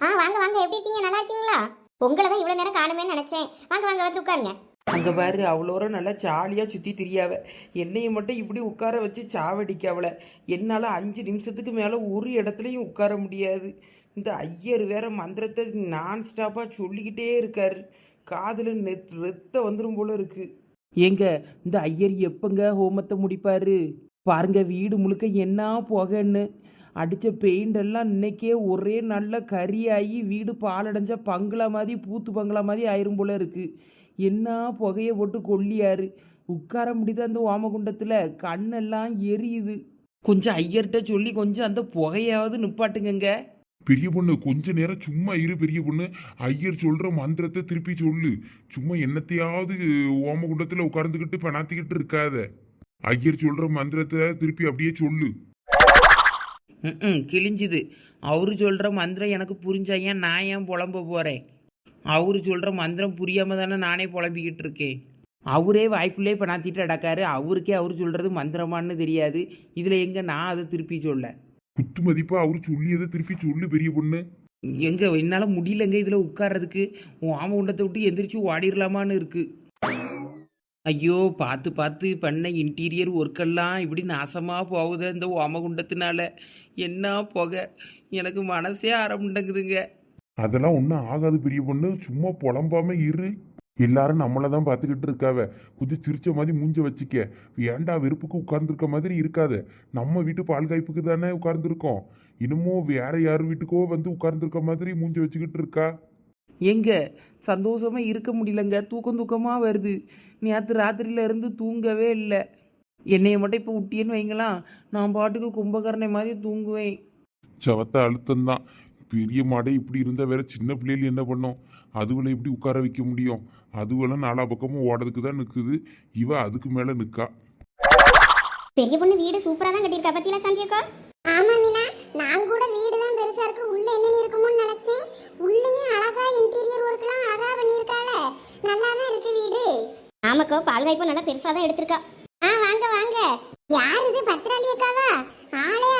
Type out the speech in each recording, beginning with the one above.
ஆ வாங்க வாங்க. எப்படி இருக்கீங்க? நல்லா இருக்கீங்களா? உங்களை தான் இவ்வளோ நேரம் காணுமே நினச்சேன். வாங்க வாங்க வந்து உட்காருங்க. அங்கே பாரு அவ்வளோரம் நல்லா ஜாலியாக சுற்றி திரியாவ. என்னைய மட்டும் இப்படி உட்கார வச்சு சாவடிக்க அவளை என்னால் அஞ்சு நிமிஷத்துக்கு மேலே ஒரு இடத்துலையும் உட்கார முடியாது. இந்த ஐயர் வேற மந்திரத்தை நான் ஸ்டாப்பாக சொல்லிக்கிட்டே இருக்காரு. காதில் நெத் ரத்த வந்துடும் போல இருக்கு. ஏங்க இந்த ஐயர் எப்பங்க ஹோமத்தை முடிப்பாரு? பாருங்க வீடு முழுக்க என்ன புகைன்னு. அடித்த பெயிண்ட் எல்லாம் இன்னைக்கே ஒரே நல்ல கரியாகி வீடு பாலடைஞ்ச பங்களா மாதிரி பூத்து பங்களா மாதிரி ஆயிரும் போல இருக்கு. என்ன புகையை போட்டு கொல்லியாரு? உட்கார முடியுது அந்த ஓமகுண்டத்தில்? கண்ணெல்லாம் எரியுது. கொஞ்சம் ஐயர்கிட்ட சொல்லி கொஞ்சம் அந்த புகையாவது நிப்பாட்டுங்கங்க. பெரிய பொண்ணு கொஞ்ச நேரம் சும்மா இரு பெரிய பொண்ணு. ஐயர் சொல்ற மந்திரத்தை திருப்பி சொல்லு. சும்மா என்னத்தையாவது ஓமகுண்டத்துல உட்கார்ந்துக்கிட்டு பணாத்திக்கிட்டு இருக்காத. ஐயர் சொல்ற மந்திரத்தை திருப்பி அப்படியே சொல்லு. ம் கிழிஞ்சுது. அவரு சொல்கிற மந்திரம் எனக்கு புரிஞ்சா ஏன் நான் ஏன் புலம்ப போகிறேன் அவரு சொல்கிற மந்திரம் புரியாம தானே நானே புலம்பிக்கிட்டு இருக்கேன். அவரே வாய்க்குள்ளே பணாத்திட்டு அடக்காரு அவருக்கே அவர் சொல்கிறது மந்திரமான்னு தெரியாது. இதில் எங்கே நான் அதை திருப்பி சொல்ல? குத்து மதிப்பா அவரு சொல்லியதை திருப்பி சொல்லு பெரிய பொண்ணு. எங்க என்னால் முடியலங்க இதில் உட்கார்றதுக்கு. உன் ஆம உண்டத்தை விட்டு எந்திரிச்சு ஓடிடலாமான்னு இருக்கு. ஐயோ பார்த்து பார்த்து பண்ண இன்டீரியர் ஒர்க்கெல்லாம் இப்படி நாசமாக போகுது இந்த ஓமகுண்டத்தினால என்ன புகை? எனக்கு மனசே ஆரம்பிட்டங்குதுங்க அதெல்லாம் ஒன்றும் ஆகாது பெரிய பொண்ணு. சும்மா புலம்பாம இரு. எல்லாரும் நம்மளை தான் பார்த்துக்கிட்டு இருக்காவ. கொஞ்சம் சிரிச்ச மாதிரி மூஞ்ச வச்சுக்க. ஏன்டா வெறுப்புக்கு உட்கார்ந்துருக்க மாதிரி இருக்காத. நம்ம வீட்டு பால் காய்ப்புக்கு தானே உட்கார்ந்துருக்கோம். இன்னமும் வேற யார் வீட்டுக்கோ வந்து உட்கார்ந்துருக்க மாதிரி மூஞ்ச வச்சுக்கிட்டு இருக்கா? எங்க? சந்தோஷமா இருக்க முடியலங்க. தூக்கம் தூக்கமாக வருது. நேற்று ராத்திரியில இருந்து தூங்கவே இல்லை. என்னைய மட்டும் இப்போ விட்டியன்னு வைங்களாம் நான் பாட்டுக்கு கும்பகரணை மாதிரி தூங்குவேன். சவத்த அழுத்தம் தான் பெரிய மாடை இப்படி இருந்தா வேற சின்ன பிள்ளைகள் என்ன பண்ணும்? அதுவளை இப்படி உட்கார வைக்க முடியும்? அதுவெல்லாம் நாலா பக்கமும் ஓடதுக்கு தான் நிக்குது. இவ அதுக்கு மேல நிக்கா. பெரிய பொண்ணு வீடு சூப்பரா தான் கட்டியிருக்கா பத்தியில சாந்தியக்கா? ஆமா மீனா நான் கூட வீடு தான் பெருசா இருக்கு. உள்ள என்னென்ன இருக்குமோன்னு நினைச்சேன். உள்ளேயும் அழகா இன்டீரியர் ஒர்க்லாம் அழகா பண்ணியிருக்காள. நல்லா தான் இருக்கு வீடு. ஆமாக்கோ பால் வாய்ப்பு நல்லா பெருசா தான் எடுத்திருக்கா. ஆ வாங்க வாங்க. யார் இது? பத்திராளி அக்காவா? ஆளே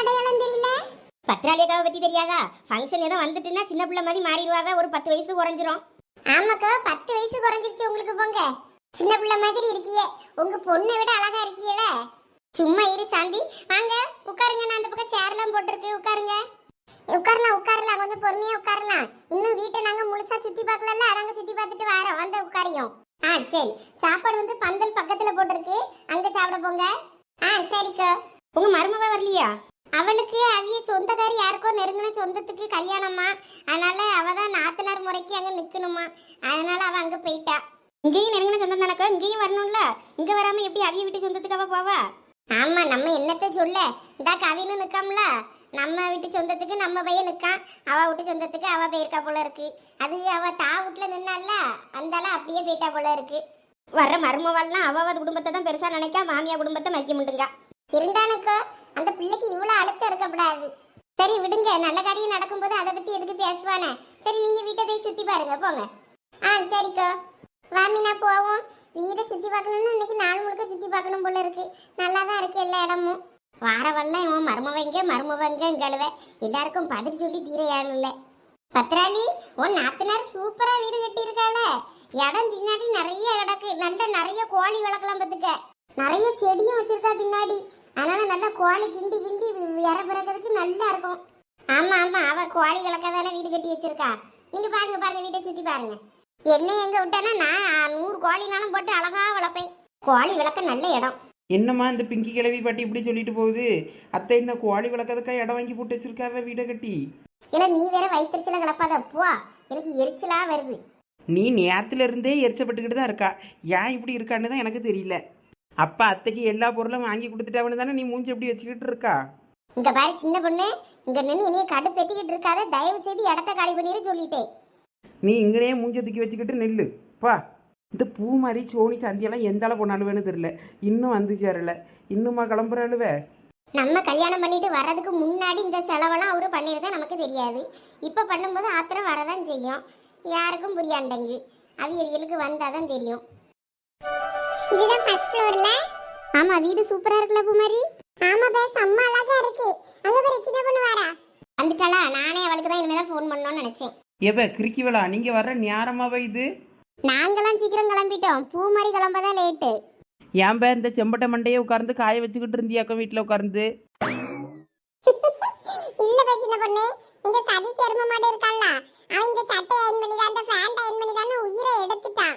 பத்திராளி பற்றி பத்தி தெரியாதா? ஃபங்க்ஷன் ஏதோ வந்துட்டுன்னா சின்ன பிள்ளை மாதிரி மாறிடுவாங்க ஒரு பத்து வயசு குறைஞ்சிரும். ஆமாக்கா பத்து வயசு குறைஞ்சிருச்சு உங்களுக்கு போங்க. சின்ன பிள்ளை மாதிரி இருக்கியே. உங்க பொண்ணை விட அழகா இருக்கியல. சும்மா இரு சாந்தி. வாங்க உட்காருங்க. நான் அந்த பக்கம் சேர்லாம் போட்டிருக்கு. உட்காருங்க. உட்காரலாம் உட்காரலாம். கொஞ்சம் பொறுமையா உட்காரலாம். இன்னும் வீட்டை நாங்க முழுசா சுத்தி பார்க்கலல்ல? நாங்க சுத்தி பார்த்துட்டு வரோம். வந்து உட்காரியும். ஆ சரி. சாப்பாடு வந்து பந்தல் பக்கத்துல போட்டிருக்கு. அங்க சாப்பிட போங்க. ஆ சரிக்கா. உங்க மருமவ வரலையா? அவளுக்கு அவிய சொந்தக்காரி யாருக்கோ நெருங்கின சொந்தத்துக்கு கல்யாணமா அதனால அவ தான் நாத்தனார் முறைக்கு அங்க நிக்கணுமா. அதனால அவ அங்க போயிட்டா. இங்கேயும் நெருங்கின சொந்தம் தானக்கா? இங்கேயும் வரணும்ல? இங்க வராம எப்படி அவிய வீட்டு சொந்தத்துக்கு அவ போவா? ஆமா நம்ம என்னத்த சொல்ல? இந்த கவின்னு நிக்காமல. நம்ம வீட்டு சொந்தத்துக்கு நம்ம பையன் நிக்கான். அவ வீட்டு சொந்தத்துக்கு அவ போயிருக்கா போல இருக்கு. அது அவ தா வீட்டுல நின்னால அந்தால அப்படியே போயிட்டா போல இருக்கு. வர்ற மருமவாள்லாம் அவ அவ குடும்பத்தை தான் பெருசா நினைக்கா மாமியா குடும்பத்தை மறைக்க முண்டுங்க இருந்தானுக்கோ? அந்த பிள்ளைக்கு இவ்வளோ அழுத்தம் இருக்கக்கூடாது. சரி விடுங்க. நல்ல காரியம் நடக்கும்போது அதை பற்றி எதுக்கு பேசுவானே? சரி நீங்கள் வீட்டை போய் சுற்றி பாருங்க. போங்க. ஆ சரிக்கா. வாமினா போவோம். வீட்டை சுற்றி பார்க்கணும்னு இன்னைக்கு நாள் முழுக்க சுற்றி பார்க்கணும் போல இருக்கு. நல்லா தான் இருக்கு எல்லா இடமும். வாரவெல்லாம் இவன் மருமவங்க மருமவங்கங்களுவ எல்லாருக்கும் பதில் சொல்லி தீரையாடல பத்ராளி உன் நாத்தனார் சூப்பராக வீடு கட்டியிருக்காள. இடம் பின்னாடி நிறைய கிடக்கு. நல்ல நிறைய கோழி வளர்க்கலாம் பார்த்துக்க. நிறைய செடியும் வச்சிருக்கா பின்னாடி. அதனால நல்லா கோழி கிண்டி கிண்டி இற பிறக்கிறதுக்கு நல்லா இருக்கும். ஆமா ஆமா. அவ கோழி வளர்க்க தானே வீடு கட்டி வச்சிருக்கா. நீங்க பாருங்க பாருங்க வீட்டை சுத்தி பாருங்க. என்னை எங்க விட்டானா நான் நூறு கோழினாலும் போட்டு அழகா வளர்ப்பேன். கோழி வளர்க்க நல்ல இடம். என்னம்மா இந்த பிங்கி கிழவி பாட்டி இப்படி சொல்லிட்டு போகுது? அத்தை என்ன கோழி வளர்க்கறதுக்கா இடம் வாங்கி போட்டு வச்சிருக்காவ வீடை கட்டி? இல்ல நீ வேற வயிற்றுச்சல கிளப்பாத போ. எனக்கு எரிச்சலா வருது. நீ நேத்துல இருந்தே எரிச்சப்பட்டுக்கிட்டு தான் இருக்கா. ஏன் இப்படி இருக்கான்னு தான் எனக்கு தெரியல. அப்பா அத்தைக்கு எல்லா பொருளும் வாங்கி கொடுத்துட்டாவன்னு தானே நீ மூஞ்சி எப்படி வச்சுக்கிட்டு இருக்கா? இங்க பாரு சின்ன பொண்ணு. இங்க நின்று இனிய கடுப்பேத்திக்கிட்டு இருக்காத. தயவு செய்து இடத்த காலி பண்ணிட்டு சொல்லிட்டேன். நீ இங்கனே மூஞ்சி தூக்கி வச்சுக்கிட்டு நெல்லு. பா. இந்த பூ மாதிரி சோனி சந்தியெல்லாம் எந்த அளவு போனாலுவேன்னு தெரியல. இன்னும் வந்து சேரல இன்னுமா கிளம்புறாளுவே? நம்ம கல்யாணம் பண்ணிட்டு வர்றதுக்கு முன்னாடி இந்த செலவெல்லாம் அவரு பண்ணியிருந்தா நமக்கு தெரியாது. இப்போ பண்ணும்போது ஆத்திரம் வரதான் செய்யும். யாருக்கும் புரியாண்டங்கு. அவியவியலுக்கு வந்தாதான் தெரியும். இதுதான் ஃபர்ஸ்ட் ஃப்ளோர்ல ஆமா வீடு சூப்பரா இருக்குல்ல பூமாரி? ஆமா பே செம்ம அழகா இருக்கு. அங்க பாரு சின்ன பொண்ணு வாரா வந்துட்டாளா? நானே அவளுக்கு தான் இனிமேல் ஃபோன் பண்ணணும்னு நினைச்சேன். எவ கிறுக்கிவளா நீங்க வர்ற நேரமாவா இது? நாங்கெல்லாம் சீக்கிரம் கிளம்பிட்டோம். பூமாரி கிளம்பதான் லேட்டு ஏன் பே இந்த செம்பட்டை மண்டையே உட்கார்ந்து காய வச்சுக்கிட்டு இருந்தியாக்கம் வீட்டில் உட்கார்ந்து? இல்ல பே சின்ன பொண்ணு. இங்க சதி எரும மாடு இருக்கான்ல. அவன் இந்த சட்டை அயன் பண்ணி தான் அந்த ஃபேண்ட் அயன் பண்ணி தான் உயிரை எடுத்துட்டான்.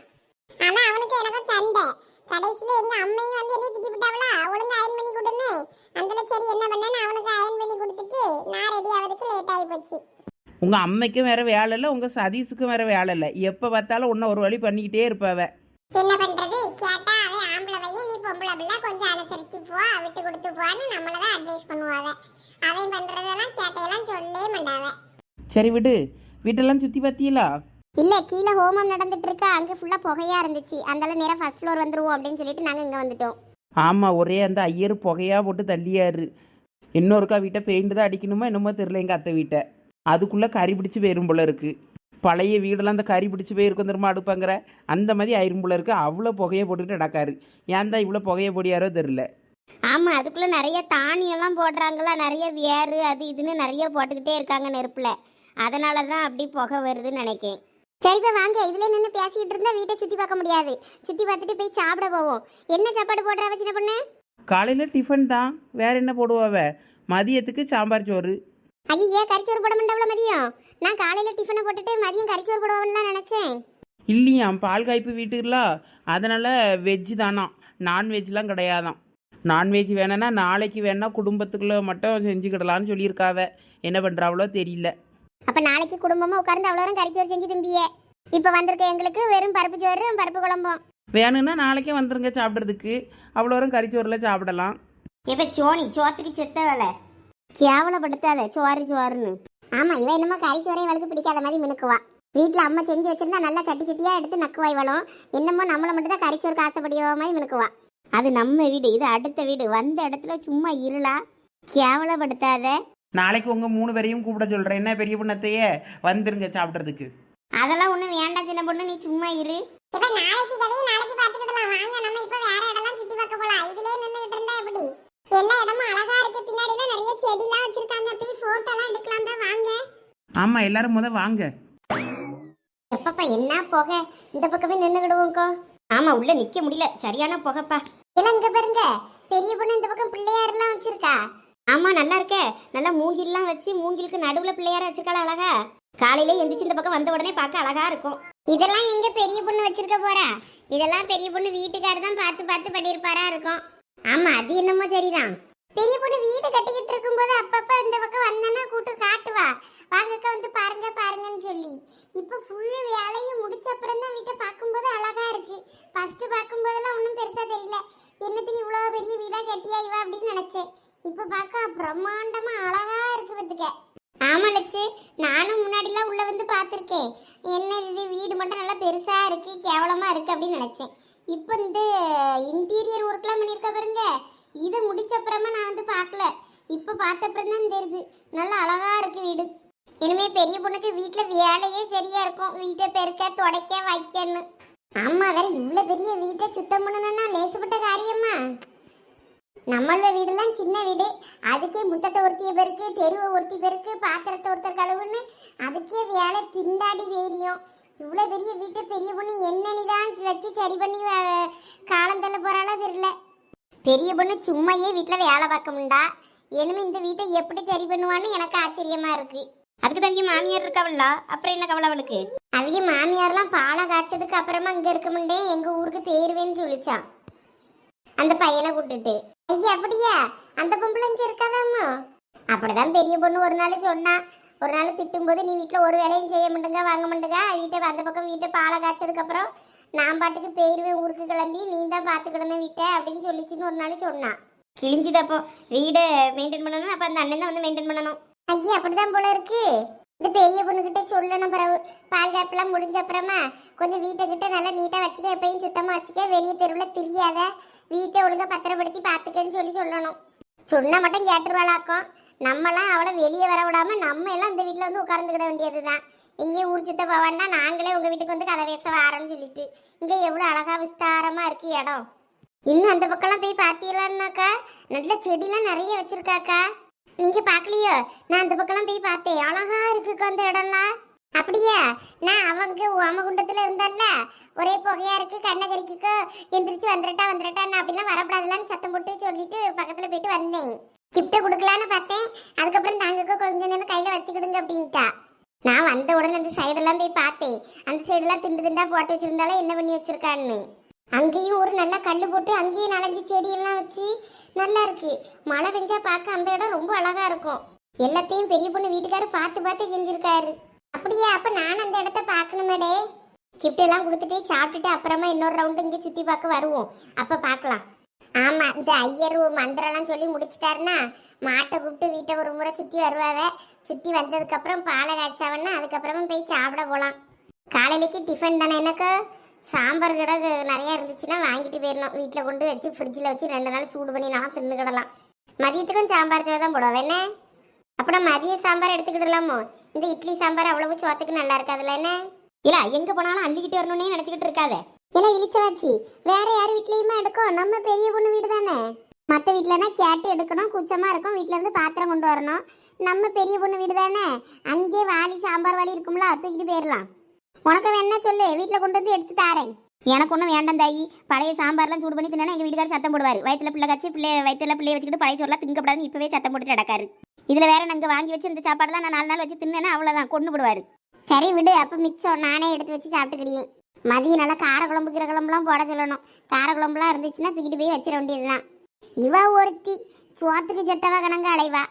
ஆனா அவனுக்கு எனக்கும் சண்டை. கடைசியில எங்க அம்மையும் வந்து என்னை திட்டி விட்டாவளா? ஒழுங்கா அயன் பண்ணி கொடுன்னு. அந்தல சரி என்ன பண்ணேன்னு அவனுக்கு அயன் பண்ணி கொடுத்துட்டு நான் ரெடி ஆகிறதுக்கு லேட் ஆகி போச்சு. உங்கள் அம்மைக்கும் வேற வேலை இல்லை உங்கள் சதீஷுக்கும் வேற வேலை இல்லை. எப்போ பார்த்தாலும் ஒன்றை ஒரு வழி பண்ணிக்கிட்டே இருப்பாவ. என்ன பண்றது? கேட்டா அவன் ஆம்பளை பையன் நீ பொம்பளை பிள்ளை கொஞ்சம் அனுசரிச்சு போ விட்டு கொடுத்து போன்னு நம்மள தான் அட்வைஸ் பண்ணுவாங்க அவன் பண்றதெல்லாம் சேட்டையெல்லாம் சொல்லவே மாட்டாவ. சரி விடு. வீட்டெல்லாம் சுற்றி பார்த்தீங்களா இல்ல கீழே ஹோமம் நடந்துட்டு இருக்கா அங்க ஃபுல்லா புகையா இருந்துச்சு. அதனால நேரா ஃபர்ஸ்ட் ஃப்ளோர் வந்துருவோம் அப்படின்னு சொல்லிட்டு நாங்க இங்க வந்துட்டோம். ஆமாம் ஒரே அந்த ஐயர் புகையாக போட்டு தள்ளியாரு. இன்னொருக்கா வீட்டை பெயிண்ட் தான் அடிக்கணுமா என்னமோ தெரில எங்கள் அத்தை வீட்டை. அதுக்குள்ளே கறி பிடிச்சி போயிரும் போல இருக்குது பழைய வீடெல்லாம் அந்த கறி பிடிச்சி போயிருக்கும் தெரியுமா அடுப்பாங்கிற? அந்த மாதிரி ஆயிரும் போல இருக்குது அவ்வளோ புகையை போட்டுக்கிட்டு நடக்காரு. ஏன் தான் இவ்வளோ புகையை போடியாரோ தெரில ஆமா அதுக்குள்ள நிறைய தானியெல்லாம் போடுறாங்களா? நிறைய வேறு அது இதுன்னு நிறைய போட்டுக்கிட்டே இருக்காங்க நெருப்புல. அதனால தான் அப்படி புகை வருதுன்னு நினைக்கேன். சரி வாங்க இதுல நின்று பேசிக்கிட்டு இருந்தா வீட்டை சுத்தி பார்க்க முடியாது. சுத்தி பார்த்துட்டு போய் சாப்பிட போவோம். என்ன சாப்பாடு போடுறா சின்ன பொண்ணு? காலையில் டிஃபன் தான். வேற என்ன போடுவாவ மதியத்துக்கு சாம்பார் சோறு. ஐயா கறிச்சோறு போட மாட்டாவள மதியம்? நான் காலையில டிஃபனை போட்டுட்டு மதியம் கறிச்சோறு போடுவோம்லாம் நினைச்சேன். இல்லையாம் பால் காய்ப்பு வீட்டுக்குல. அதனால் வெஜ்ஜு தானா? நான்வெஜ்லாம் கிடையாதாம். நான்வெஜ் வேணும்னா நாளைக்கு வேணா குடும்பத்துக்குள்ள மட்டும் செஞ்சுக்கிடலான்னு சொல்லியிருக்காவ என்ன பண்ணுறாவளோ தெரியல. அப்ப நாளைக்கு குடும்பமா உட்கார்ந்து அவ்வளோ கறிச்சோறு செஞ்சு திம்பியே. இப்ப வந்திருக்க எங்களுக்கு வெறும் பருப்பு சோறு பருப்பு குழம்பும் வேணும்னா நாளைக்கே வந்துருங்க சாப்பிட்றதுக்கு. அவ்வளோரும் கறிச்சோறில் சாப்பிடலாம். இப்ப சோனி சோத்துக்கு செத்த வேலை. கேவலப்படுத்தாத சோறு சோறுன்னு. ஆமா இவ என்னமோ கறி சோறை இவளுக்கு பிடிக்காத மாதிரி மினுக்குவா. வீட்ல அம்மா செஞ்சு வச்சிருந்தா நல்லா சட்டி சட்டியா எடுத்து நக்குவா இவளும் என்னமோ நம்மள மட்டும் தான் கறிச்சோறுக்கு ஆசைப்படியோ மாதிரி மினுக்குவா. அது நம்ம வீடு இது அடுத்த வீடு. வந்த இடத்துல சும்மா இருளா? கேவலப்படுத்தாத. நாளைக்கு உங்கள் மூணு பேரையும் கூப்பிட சொல்கிறேன் என்ன பெரிய பொண்ணத்தையே வந்துருங்க சாப்பிட்றதுக்கு. அதெல்லாம் ஒண்ணும் வேண்டாம் சின்ன பொண்ணு. நீ சும்மா இரு. இப்ப நாளைக்கு கதையை நாளைக்கு பாத்துக்கிடலாம் வாங்க நம்ம இப்ப வேற இடம்லாம் சுத்தி பார்க்க போலாம். இதுலயே நின்னுகிட்டு இருந்தா எப்படி? எல்லா இடமும் அழகா இருக்கு. பின்னாடி எல்லாம் நிறைய செடி எல்லாம் வச்சிருக்காங்க. போய் போட்டோ எல்லாம் எடுக்கலாம் தான் வாங்க. ஆமாம் எல்லாரும் முத வாங்க. எப்பப்பா என்ன புகை? இந்த பக்கமே நின்னுக்கிடுவோம்க்கோ ஆமா உள்ள நிக்க முடியல. சரியான புகைப்பா. இல்ல இங்க பாருங்க. பெரிய பொண்ணு இந்த பக்கம் பிள்ளையார் எல்லாம் வச்சிருக்கா. ஆமா நல்லா இருக்க. நல்லா மூங்கில்லாம் வச்சு மூங்கிலுக்கு நடுவுல பிள்ளையார வச்சிருக்காள் அழகா? காலையில எந்திரிச்சு இந்த பக்கம் வந்த உடனே பார்க்க அழகா இருக்கும். இதெல்லாம் எங்க பெரிய பொண்ணு வச்சிருக்க போறா? இதெல்லாம் பெரிய பொண்ணு வீட்டுக்காரர் தான் பார்த்து பார்த்து பண்ணியிருப்பாரா இருக்கும். ஆமா அது என்னமோ சரிதான். பெரிய பொண்ணு வீடு கட்டிக்கிட்டு இருக்கும்போது அப்பப்ப இந்த பக்கம் வந்தேன்னா கூட்டு காட்டுவா. வாங்கக்கா வந்து பாருங்க பாருங்கன்னு சொல்லி. இப்போ ஃபுல் வேலையும் முடிச்ச அப்புறம் தான் வீட்டை பார்க்கும்போது அழகா இருக்கு. ஃபர்ஸ்ட் பார்க்கும்போதெல்லாம் ஒன்றும் பெருசா தெரியல. என்னத்துக்கு இவ்வளோ பெரிய வீடா கட்டியா இவ அப்படின்னு நினைச்சேன். இப்போ பார்க்க பிரம்மாண்டமா அழகா இருக்கு பத்துக்க. ஆமா லட்சு. நானும் முன்னாடிலாம் உள்ள வந்து பார்த்துருக்கேன் என்ன இது? வீடு மட்டும் நல்லா பெருசா இருக்கு கேவலமா இருக்கு அப்படின்னு நினைச்சேன். இப்போ இந்த இன்டீரியர் ஒர்க்லாம் பண்ணியிருக்க பாருங்க. இதை முடிச்ச அப்புறமா நான் வந்து பார்க்கல இப்போ பார்த்த அப்புறம் தான் தெரியுது. நல்லா அழகா இருக்கு வீடு. இனிமே பெரிய பொண்ணுக்கு வீட்டில் வேலையே சரியா இருக்கும். வீட்டை பெருக்க துடைக்க வைக்கன்னு. ஆமா வேற இவ்வளவு பெரிய வீட்டை சுத்தம் பண்ணணும்னா லேசுப்பட்ட காரியமா நம்மளோட வீடுலாம் சின்ன வீடு. அதுக்கே முத்தத்தை ஒருத்திய பெருக்கு தெருவை ஒருத்தி பெருக்கு பாத்திரத்தை ஒருத்தர் கழுவுன்னு அதுக்கே வேலை திண்டாடி வேரியும் இவ்வளோ பெரிய வீட்டை பெரிய பொண்ணு என்னன்னு தான் வச்சு சரி பண்ணி காலம் தள்ள போறாளோ தெரியல. பெரிய பொண்ணு சும்மையே வீட்டில் வேலை பார்க்க முடியா இனிமே இந்த வீட்டை எப்படி சரி பண்ணுவான்னு எனக்கு ஆச்சரியமா இருக்கு. அதுக்கு தங்க மாமியார் இருக்கவள அப்புறம் என்ன கவலை அவளுக்கு? அவங்க மாமியார்லாம் பாலை காய்ச்சதுக்கு அப்புறமா இங்க இருக்க முண்டே எங்க ஊருக்கு பேருவேன்னு சொல்லிச்சான் அந்த பையனை கூட்டுட்டு. ஐயா அப்படியா? அந்த பொம்பளை இங்கே இருக்காதாம்மா? அப்படிதான் பெரிய பொண்ணு ஒரு நாள் சொன்னா. ஒரு நாள் திட்டும்போது நீ வீட்டில் ஒரு வேலையும் செய்ய மாட்டேங்க வாங்க மாட்டேங்க. வீட்டை அந்த பக்கம் வீட்டை பாலை காய்ச்சதுக்கு அப்புறம் நான் பாட்டுக்கு போயிருவேன் ஊருக்கு கிளம்பி. நீ தான் பார்த்துக்கிடணும் வீட்டை அப்படின்னு சொல்லிச்சுன்னு ஒரு நாள் சொன்னான் கிழிஞ்சுது அப்போ. வீடை மெயின்டைன் பண்ணணும் அப்போ அந்த அண்ணன் தான் வந்து மெயின்டைன் பண்ணணும். ஐயா அப்படிதான் போல இருக்கு. இந்த பெரிய பொண்ணுகிட்ட சொல்லணும் பிறகு பாதுகாப்புலாம் முடிஞ்ச அப்புறமா கொஞ்சம் வீட்டை கிட்ட நல்லா நீட்டாக வச்சுக்க எப்பயும் சுத்தமாக வச்சுக்க. வெளியே தெருவில் தெரியாத வீட்டை ஒழுங்கா பத்திரப்படுத்தி பார்த்துக்கன்னு சொல்லி சொல்லணும். சொன்னால் மட்டும் கேட்டுருவாளாக்கும். நம்மலாம் அவளை வெளியே வர விடாமல் நம்ம எல்லாம் இந்த வீட்டில் வந்து உட்கார்ந்துக்கிட வேண்டியதுதான். எங்கேயும் ஊர் சுத்த போவான்னா நாங்களே உங்கள் வீட்டுக்கு வந்து கதை பேச வாரோம்னு சொல்லிட்டு. இங்கே எவ்வளோ அழகா விஸ்தாரமாக இருக்குது இடம். இன்னும் அந்த பக்கம்லாம் போய் பார்த்தீங்களான்னாக்கா? நல்ல செடிலாம் நிறைய வச்சுருக்காக்கா. நீங்கள் பார்க்கலையோ? நான் அந்த பக்கம்லாம் போய் பார்த்தேன். அழகா இருக்குக்கா அந்த இடம்லாம். அப்படியா? நான் அவங்க ஓமகுண்டத்துல இருந்தால ஒரே புகையா இருக்கு கண்ணகரிக்கு எந்திரிச்சு வந்துட்டா வந்துட்டா நான் அப்படிலாம் வரக்கூடாதுலான்னு சத்தம் போட்டு சொல்லிட்டு பக்கத்துல போயிட்டு வந்தேன். கிஃப்ட்டை கொடுக்கலான்னு பார்த்தேன். அதுக்கப்புறம் தாங்கக்கா கொஞ்ச நேரம் கையில வச்சுக்கிடுங்க அப்படின்ட்டா. நான் வந்த உடனே அந்த சைடெல்லாம் போய் பார்த்தேன். அந்த சைடெல்லாம் திண்டு திண்டா போட்டு வச்சிருந்தாலும் என்ன பண்ணி வச்சிருக்கான்னு. அங்கேயும் ஒரு நல்ல கல் போட்டு அங்கேயும் நனைஞ்சு செடியெல்லாம் வச்சு நல்லா இருக்கு. மழை பெஞ்சா பார்க்க அந்த இடம் ரொம்ப அழகா இருக்கும். எல்லாத்தையும் பெரிய பொண்ணு வீட்டுக்காரர் பார்த்து பார்த்து செஞ்சிருக்காரு. அப்படியா? அப்ப நான் அந்த இடத்த பார்க்கணுமேடே கிஃப்ட் எல்லாம் கொடுத்துட்டு சாப்பிட்டுட்டு அப்புறமா இன்னொரு ரவுண்டு இங்கே சுற்றி பார்க்க வருவோம். அப்போ பார்க்கலாம். ஆமா இந்த ஐயர் மந்திரம்லாம் சொல்லி முடிச்சிட்டாருன்னா மாட்டை கூப்பிட்டு வீட்டை ஒரு முறை சுற்றி வருவாவ. சுற்றி வந்ததுக்கப்புறம் பாலை காய்ச்சாவன்னா அதுக்கப்புறமா போய் சாப்பிட போகலாம் காலையிலேக்கு டிஃபன் தானே? எனக்கு சாம்பார் கிடக்கு நிறையா இருந்துச்சுன்னா வாங்கிட்டு போயிடணும் வீட்டில் கொண்டு வச்சு ஃப்ரிட்ஜில் வச்சு ரெண்டு நாள் சூடு பண்ணி நான் தின்னுக்கிடலாம். மதியத்துக்கும் சாம்பார் தான் போடுவேன் என்ன? அப்புறம் மதிய சாம்பார் எடுத்துக்கிடலாமோ இந்த இட்லி சாம்பார் அவ்வளவு சோத்துக்கு நல்லா இருக்காதுல்ல என்ன? இல்ல எங்க போனாலும் அள்ளிக்கிட்டு வரணும்னே நினைச்சுக்கிட்டு இருக்காத. இல்ல இழிச்சவாச்சி வேற யார் வீட்லயுமா எடுக்கும்? நம்ம பெரிய பொண்ணு வீடு தானே மற்ற வீட்லனா கேட்டு எடுக்கணும் கூச்சமா இருக்கும். வீட்ல இருந்து பாத்திரம் கொண்டு வரணும். நம்ம பெரிய பொண்ணு வீடு தானே அங்கே வாளி சாம்பார் வாளி இருக்கும்ல தூக்கிட்டு போயிடலாம் உனக்கு வேணா சொல்லு வீட்டில் கொண்டு வந்து எடுத்து தாரேன். எனக்கு ஒன்றும் வேண்டாம் தாயி. பழைய சாம்பார்லாம் சூடு பண்ணி தின்னா எங்கள் வீட்டுக்காரர் சத்தம் போடுவார். வயிற்றுல பிள்ளை கச்சி பிள்ளை வயிற்றுல பிள்ளைய வச்சுக்கிட்டு பழைய சோறுலாம் திங்கப்படாதுன்னு இப்போவே சத்தம் போட்டுட்டு நடக்காரு. இதில் வேற நாங்கள் வாங்கி வச்சு இந்த சாப்பாடுலாம் நான் நாலு நாள் வச்சு தின்னேன்னா அவ்வளோதான் கொண்டு விடுவார். சரி விடு அப்போ மிச்சம் நானே எடுத்து வச்சு சாப்பிட்டுக்கிடியேன் மதியம் நல்லா கார குழம்பு கீரை குழம்புலாம் போட சொல்லணும். கார குழம்புலாம் இருந்துச்சுன்னா தூக்கிட்டு போய் வச்சிட வேண்டியதுதான். இவா ஒருத்தி சோத்துக்கு செத்தவா கணங்க அலைவா.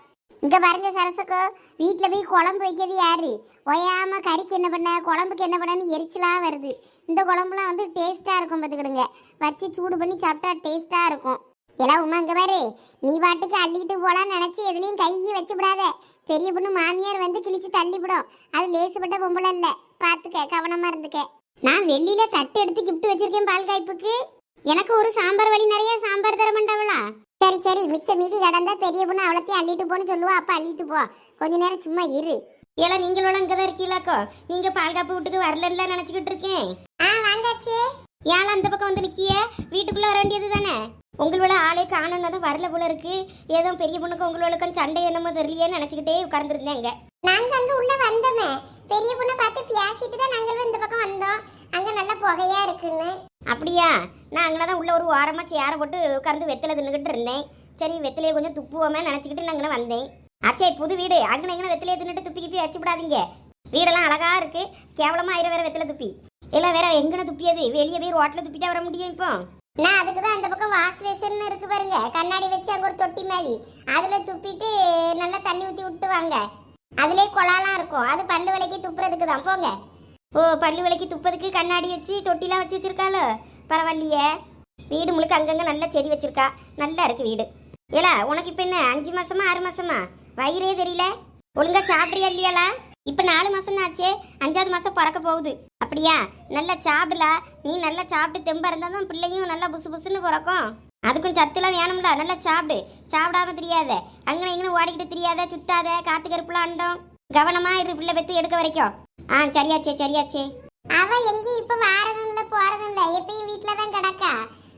இங்கே பாருங்க சரசுக்கு வீட்டில் போய் குழம்பு வைக்கிறது யாரு? ஒயாமல் கறிக்கு என்ன பண்ண குழம்புக்கு என்ன பண்ணன்னு எரிச்சலாக வருது. இந்த குழம்புலாம் வந்து டேஸ்ட்டாக இருக்கும் பார்த்துக்கிடுங்க வச்சு சூடு பண்ணி சாப்பிட்டா டேஸ்ட்டாக இருக்கும். எல்லாம் உமா இங்க பாரு. நீ பாட்டுக்கு அள்ளிக்கிட்டு போலான்னு நினைச்சு எதுலயும் கையை வச்சு விடாத பெரிய பொண்ணு மாமியார் வந்து கிழிச்சு தள்ளிவிடும். அது லேசுப்பட்ட பொம்பளை இல்ல. பாத்துக்க கவனமா இருந்துக்க. நான் வெள்ளியில தட்டு எடுத்து கிஃப்ட் வச்சிருக்கேன் பால் காய்ப்புக்கு. எனக்கு ஒரு சாம்பார் வழி நிறைய சாம்பார் தர மாட்டாவளா? சரி சரி மிச்ச மீதி கடந்தா பெரிய பொண்ணு அவளத்தையும் அள்ளிட்டு போன்னு சொல்லுவா. அப்ப அள்ளிட்டு போ. கொஞ்ச நேரம் சும்மா இரு. ஏல நீங்களும் அங்கே தான் இருக்கீங்களாக்கோ? நீங்க பால் காப்பு வீட்டுக்கு வரலன்னு நினைச்சுக்கிட்டு இருக்கேன். ஆ வாங்காச்சு ஏன் அந்த பக்கம் வந்து நிக்கிய? வீட்டுக்குள்ள வர வேண்டியது தானே உங்களோட ஆளே காணணும் தான் வரல போல இருக்கு. ஏதோ பெரிய பொண்ணுக்கு உங்களுக்கும் சண்டை என்னமோ தெரியலையேன்னு நினைச்சுக்கிட்டே உட்கார்ந்துருந்தேன் அங்க. நாங்க அங்க உள்ள வந்தோமே. பெரிய பொண்ணை பார்த்து பேசிட்டு தான் நாங்கள் இந்த பக்கம் வந்தோம். அங்க நல்ல புகையா இருக்குன்னு. அப்படியா? நான் அங்கே தான் உள்ள ஒரு ஓரமா சேர போட்டு உட்கார்ந்து வெத்தலை தின்னுக்கிட்டு இருந்தேன். சரி வெத்தலையை கொஞ்சம் துப்புவோமே நினச்சிக்கிட்டு நான் அங்கே வந்தேன். ஆச்சே புது வீடு. அங்கே எங்கே வெத்தலையை தின்னுட்டு துப்பி கிப்பி வச்சு விடாதீங்க வீடெல்லாம் அழகா இருக்கு. கேவலமா ஆயிரம் வேற வெத்தலை துப்பி. எல்லாம் வேற எங்கன துப்பியது? வெளியே போய் ரோட்ல துப்பிட்டா வர முடியும் இப்போ? நான் அதுக்கு தான் அந்த பக்கம் வாஷ் பேசன் இருக்கு பாருங்க. கண்ணாடி வச்சு அங்க ஒரு தொட்டி மாதிரி. அதுல துப்பிட்டு நல்லா தண்ணி ஊத்தி விட்டு வாங்க. அதுலயே குழாலாம் இருக்கும். அது பல்லு விலைக்கு துப்புறதுக்கு தான். போங்க. ஓ பல்லு விலைக்கு துப்பதுக்கு கண்ணாடி வச்சு தொட்டிலாம் வச்சு வச்சிருக்காளோ? பரவாயில்லையே. வீடு முழுக்க அங்கங்க நல்லா செடி வச்சிருக்கா. நல்லா இருக்கு வீடு. ஏலா உனக்கு இப்போ என்ன? அஞ்சு மாசமா ஆறு மாசமா? வயிறே தெரியல. ஒழுங்கா சாப்பிட்றியா இல்லையாலா? இப்போ நாலு மாதம் ஆச்சே அஞ்சாவது மாதம் பிறக்க போகுது. அப்படியா? நல்லா சாப்பிடலா. நீ நல்லா சாப்பிட்டு தெம்பாக இருந்தால் தான் பிள்ளையும் நல்லா புசு புசுன்னு பிறக்கும். அதுக்கும் சத்துலாம் வேணும்ல. நல்லா சாப்பிடு. சாப்பிடாம தெரியாத. அங்கே இங்கே ஓடிக்கிட்டு தெரியாத சுத்தாத காத்து கருப்புலாம் அண்டம். கவனமாக இரு பிள்ளை பெற்று எடுக்க வரைக்கும். ஆ சரியாச்சே சரியாச்சே. அவ எங்கேயும் இப்போ வாரதும் இல்லை போறதும் இல்லை எப்பயும் வீட்டில் தான் கிடக்கா.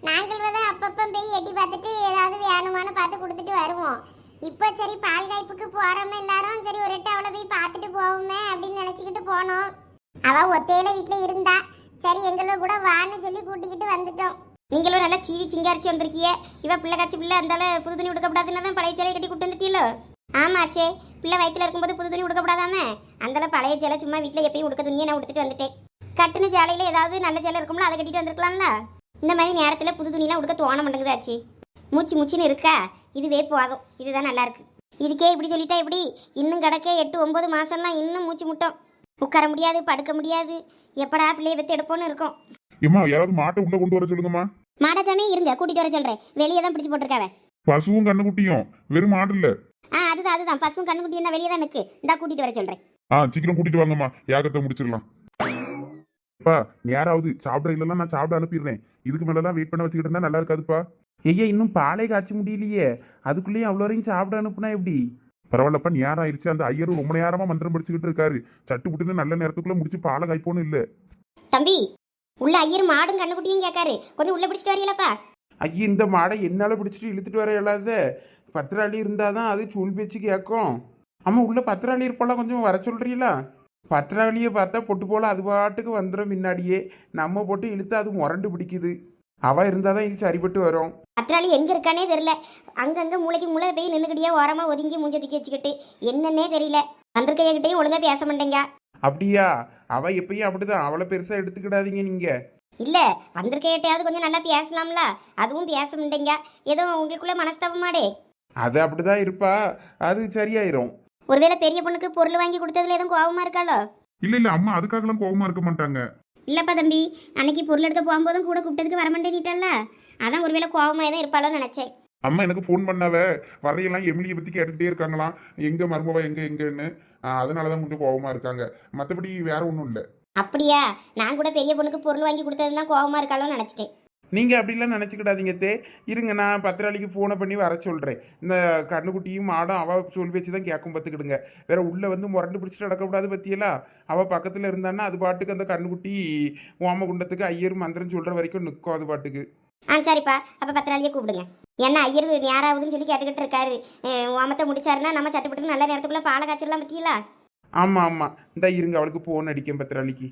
நாங்கள் தான் அப்பப்போ போய் எட்டி பார்த்துட்டு ஏதாவது வேணுமான்னு பார்த்து கொடுத்துட்டு வருவோம். இப்போ சரி பால் காய்ப்புக்கு போறோமே எல்லாரும் சரி ஒரு எட்டு அவளை போய் பார்த்துட்டு போவோமே அப்படின்னு நினச்சிக்கிட்டு போனோம். அவள் ஒத்தையில வீட்டில் இருந்தா சரி எங்களை கூட வான்னு சொல்லி கூட்டிக்கிட்டு வந்துட்டோம். நீங்களும் நல்லா சீவி சிங்காரிச்சு வந்திருக்கிய. இவ பிள்ளை காய்ச்சி பிள்ளை இருந்தாலும் புது துணி உடுக்கப்படாதுன்னு தான் பழைய சேலையை கட்டி கூட்டு வந்துட்டீங்களோ? ஆமாச்சே பிள்ளை வயித்துல இருக்கும்போது புது துணி உடுக்கப்படாதாமே அந்தளவு பழைய சேலை சும்மா வீட்டில் எப்பயும் உடுக்க துணியை நான் உடுத்துட்டு வந்துட்டேன். கட்டுன சேலையில் ஏதாவது நல்ல சேலை இருக்கும்ல அதை கட்டிட்டு வந்திருக்கலாம்ல? இந்த மாதிரி நேரத்தில் புது துணிலாம் உடுக்க தோண மாட்டேங்குதாச்சு மூச்சு மூச்சுன்னு இருக்கா? இதுவே போதும். இதுதான் நல்லா இருக்கு. இதுக்கே இப்படி சொல்லிட்டா இப்படி இன்னும் கிடக்கே எட்டு ஒன்பது மாசம்லாம் இன்னும் மூச்சு முட்டும். உட்கார முடியாது படுக்க முடியாது. எப்படா பிள்ளைய பெற்று எடுப்போன்னு இருக்கும். ஏம்மா யாராவது மாட்டை உள்ள கொண்டு வர சொல்லுங்கம்மா. மாடாச்சாமி இருங்க கூட்டிட்டு வர சொல்றேன். வெளியே தான் பிடிச்சு போட்டிருக்காவ. பசுவும் கண்ணுக்குட்டியும். வெறும் மாடு இல்ல. ஆ அதுதான் அதுதான். பசும் கண்ணுக்குட்டி என்ன வெளியே தான் நிற்கு இந்தா கூட்டிட்டு வர சொல்றேன். ஆ சீக்கிரம் கூட்டிட்டு வாங்கம்மா. யாகத்தை முடிச்சிடலாம். அப்பா யாராவது சாப்பிட இல்லைன்னா நான் சாப்பிட அனுப்பிடுறேன். இதுக்கு மேலலாம் வெயிட் பண்ண வச்சுக்கிட்டு இருந்தா நல்லா இருக்காதுப்பா. ஐயா இன்னும் பாலே காய்ச்ச முடியலையே. அதுக்குள்ளேயும் அவ்வளோ வரையும் சாப்பிட அனுப்புனா எப்படி? பரவாயில்லப்பா நேரம் ஆயிடுச்சு அந்த ஐயரும் ரொம்ப நேரமா மந்திரம் படிச்சுக்கிட்டு இருக்காரு. சட்டு புட்டுன்னு நல்ல நேரத்துக்குள்ள முடிச்சு பாலை காய்ப்போன்னு இல்ல. தம்பி உள்ள ஐயர் மாடும் கண்ணுக்குட்டியும் கேட்காரு. கொஞ்சம் உள்ள பிடிச்சிட்டு வரீங்களப்பா. ஐயா இந்த மாடை என்னால் பிடிச்சிட்டு இழுத்துட்டு வர இயலாத. பத்திராளி இருந்தால் தான் அது சூழ் பேச்சு கேட்கும். ஆமாம் உள்ள பத்திராளி இருப்பெல்லாம் கொஞ்சம் வர சொல்கிறீங்களா பத்திராளியை பார்த்தா பொட்டு போல அது பாட்டுக்கு வந்துடும் முன்னாடியே நம்ம போட்டு இழுத்து அது முரண்டு பிடிக்குது. அவ இருந்தால் தான் இது சரிப்பட்டு வரும். பத்திராளி எங்க இருக்கானே தெரியல. அங்கங்க மூளைக்கு மூளை போய் நின்றுக்கிட்டியா ஓரமா ஒதுங்கி மூஞ்ச தூக்கி வச்சுக்கிட்டு என்னன்னே தெரியல. வந்திருக்கையகிட்டையும் ஒழுங்கா பேச மாட்டேங்க. அப்படியா? அவ எப்பயும் அப்படிதான். அவளை பெருசாக எடுத்துக்கிடாதீங்க நீங்கள் இல்ல வந்திருக்கையிட்டையாவது கொஞ்சம் நல்லா பேசலாம்ல. அதுவும் பேச மாட்டேங்க. ஏதோ உங்களுக்குள்ள மனஸ்தாபமாடே. அது அப்படிதான் இருப்பா. அது சரியாயிரும். ஒருவேளை பெரிய பொண்ணுக்கு பொருள் வாங்கி கொடுத்ததுல எதுவும் கோவமா இருக்காளோ? இல்ல இல்ல அம்மா அதுக்காகலாம் கோவமா இருக்க மாட்டாங்க. இல்லப்பா தம்பி அன்னைக்கு பொருள் எடுக்க போகும்போதும் கூட கூப்பிட்டதுக்கு வரமாட்டேனிட்டல்ல அதான் ஒருவேளை கோவமா தான் இருப்பாளோன்னு நினைச்சேன். அம்மா எனக்கு ஃபோன் பண்ணாவ? வரையெல்லாம் எமிலியை பத்தி கேட்டுக்கிட்டே இருக்காங்களாம். எங்க மருமவா எங்க எங்கன்னு. ஆஹ் அதனாலதான் கொஞ்சம் கோவமா இருக்காங்க. மத்தபடி வேற ஒன்றும் இல்ல. அப்படியா? நான் கூட பெரிய பொண்ணுக்கு பொருள் வாங்கி கொடுத்தது தான் கோவமா இருக்காளோன்னு நினைச்சிட்டேன். நீங்க அப்படிலாம் நினச்சிக்கிடாதீங்க தே. இருங்க நான் பத்திராளிக்கு ஃபோனை பண்ணி வர சொல்கிறேன் இந்த கண்ணுக்குட்டியும் மாடும் அவ சொல் வச்சு தான் கேட்கும் பார்த்துக்கிடுங்க. வேற உள்ள வந்து முரண்டு பிடிச்சிட்டு நடக்கக்கூடாது பத்தியெல்லாம் அவ பக்கத்தில் இருந்தான்னா அது பாட்டுக்கு அந்த கண்ணுக்குட்டி ஓமகுண்டத்துக்கு ஐயர் மந்திரம் சொல்கிற வரைக்கும் நிற்கும் அது பாட்டுக்கு. ஆ சரிப்பா. அப்போ பத்திராளியை கூப்பிடுங்க. என்ன ஐயர் நேராகுதுன்னு சொல்லி கேட்டுக்கிட்டு இருக்காரு. ஓமத்தை முடிச்சாருன்னா நம்ம சட்டுப்பட்டு நல்ல நேரத்துக்குள்ள பாலை காய்ச்சலாம் பத்தியில? ஆமாம் ஆமாம் இந்த இருங்க அவளுக்கு ஃபோன் அடிக்கேன் பத்திராளிக்கு.